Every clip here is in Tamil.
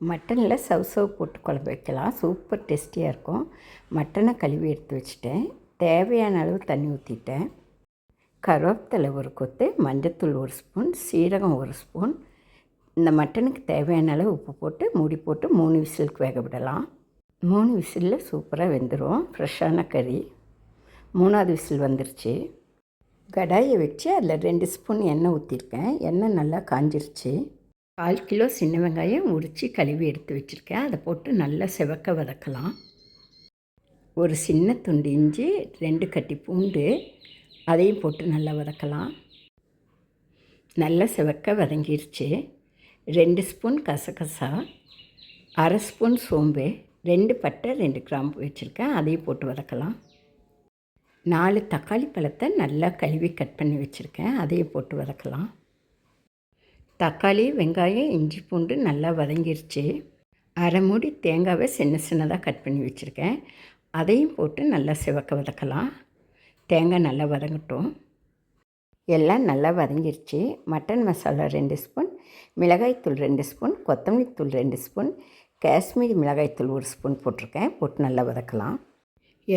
மட்டனில் சவ் சவ் போட்டு குழம்பு வைக்கலாம். சூப்பர் டேஸ்டியாக இருக்கும். மட்டனை கழுவி எடுத்து வச்சுட்டேன். தேவையான அளவு தண்ணி ஊற்றிட்டேன் கருவேப்பிலை ஒரு கொத்து மஞ்சத்தூள் ஒரு ஸ்பூன் சீரகம் ஒரு ஸ்பூன். இந்த மட்டனுக்கு தேவையான அளவு உப்பு போட்டு மூடி போட்டு மூணு விசிலுக்கு வேக விடலாம். மூணு விசிலில் சூப்பராக வெந்துடும் ஃப்ரெஷ்ஷான கறி. மூணாவது விசில் வந்துருச்சு. கடாயை வச்சு அதில் ரெண்டு ஸ்பூன் எண்ணெய் ஊற்றிருக்கேன் எண்ணெய் நல்லா காஞ்சிருச்சு. கால் கிலோ சின்ன வெங்காயம் உரித்து கழுவி எடுத்து வச்சுருக்கேன். அதை போட்டு நல்லா செவக்க வதக்கலாம். ஒரு சின்ன துண்டு இஞ்சி ரெண்டு கட்டி பூண்டு அதையும் போட்டு நல்லா வதக்கலாம். நல்லா செவக்க வதங்கிருச்சு. ரெண்டு ஸ்பூன் கசகசா அரை ஸ்பூன் சோம்பு ரெண்டு பட்டை ரெண்டு கிராம்பு வச்சுருக்கேன். அதையும் போட்டு வதக்கலாம். நாலு தக்காளி பழத்தை நல்லா கழுவி கட் பண்ணி வச்சுருக்கேன். அதையும் போட்டு வதக்கலாம். தக்காளி வெங்காயம் இஞ்சி பூண்டு நல்லா வதங்கிருச்சு. அரை மூடி தேங்காவை சின்ன சின்னதாக கட் பண்ணி வச்சுருக்கேன். அதையும் போட்டு நல்லா சிவக்க வதக்கலாம். தேங்காய் நல்லா வதங்கட்டும். எல்லாம் நல்லா வதங்கிருச்சு. மட்டன் மசாலா ரெண்டு ஸ்பூன் மிளகாய்த்தூள் ரெண்டு ஸ்பூன் கொத்தமல்லி தூள் ரெண்டு ஸ்பூன் காஷ்மீரி மிளகாய்த்தூள் ஒரு ஸ்பூன் போட்டிருக்கேன். போட்டு நல்லா வதக்கலாம்.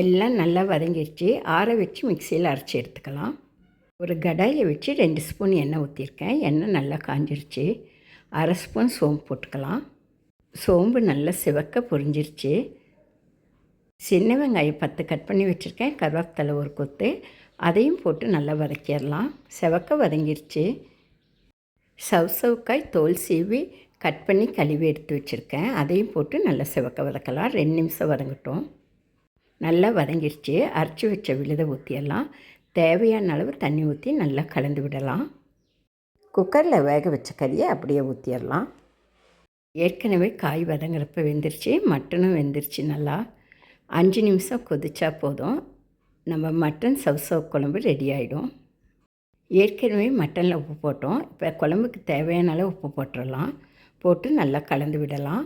எல்லாம் நல்லா வதங்கிருச்சு. ஆற வச்சு மிக்சியில் அரைச்சி எடுத்துக்கலாம். ஒரு கடாயை வச்சு ரெண்டு ஸ்பூன் எண்ணெய் ஊற்றிருக்கேன் எண்ணெய் நல்லா காஞ்சிருச்சு. அரை ஸ்பூன் சோம்பு போட்டுக்கலாம். சோம்பு நல்லா சிவக்க பொரிஞ்சிருச்சு. சின்ன வெங்காயம் பத்து கட் பண்ணி வச்சுருக்கேன். கருவேப்பிலை ஒரு கொத்து. அதையும் போட்டு நல்லா வதக்கிடலாம். செவக்க வதங்கிருச்சு. சவ் சவுக்காய் தோல் சீவி கட் பண்ணி கழுவி எடுத்து வச்சுருக்கேன். அதையும் போட்டு நல்லா செவக்க வதக்கலாம். ரெண்டு நிமிஷம் வதங்கட்டும். நல்லா வதங்கிருச்சு. அரைச்சி வச்ச விழுதை ஊற்றியெல்லாம் தேவையான அளவு தண்ணி ஊற்றி நல்லா கலந்து விடலாம். குக்கரில் வேக வச்ச கறியை அப்படியே ஊற்றிடலாம் ஏற்கனவே காய் வதங்குறப்ப வெந்துருச்சு மட்டனும் வெந்துருச்சு நல்லா. அஞ்சு நிமிஷம் கொதிச்சா போதும். நம்ம மட்டன் சவுசவ் குழம்பு ரெடி ஆகிடும் ஏற்கனவே மட்டனில் உப்பு போட்டோம். இப்போ குழம்புக்கு தேவையான அளவு உப்பு போட்டுடலாம் போட்டு நல்லா கலந்து விடலாம்.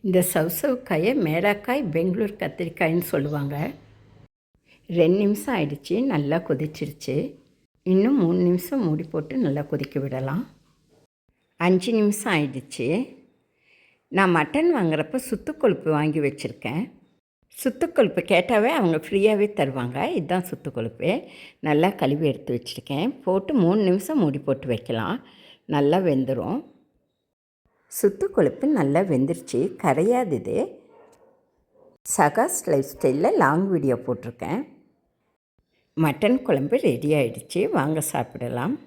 இந்த சவுசவ் காயை மேடாக்காய் பெங்களூர் கத்திரிக்காயின்னு சொல்லுவாங்க. ரெண்டு நிமிஷம் ஆயிடுச்சு நல்லா கொதிச்சிருச்சு. இன்னும் மூணு நிமிஷம் மூடி போட்டு நல்லா கொதிக்க விடலாம். அஞ்சு நிமிஷம் ஆயிடுச்சு. நான் மட்டன் வாங்குறப்ப சுத்துக்கொழுப்பு வாங்கி வச்சுருக்கேன். சுத்துக்கொழுப்பு கேட்டாவே அவங்க ஃப்ரீயாகவே தருவாங்க. இதுதான் சுத்துக்கொழுப்பு. நல்லா கழுவி எடுத்து வச்சுருக்கேன். போட்டு மூணு நிமிஷம் மூடி போட்டு வைக்கலாம். நல்லா வெந்துடும் சுத்துக்கொழுப்பு நல்லா வெந்துருச்சு. கரையாது இது. சகாஸ் லைஃப் ஸ்டைலில் லாங் வீடியோ போட்டிருக்கேன். மட்டன் குழம்பு ரெடி ஆயிடுச்சு. வாங்க சாப்பிடலாம்.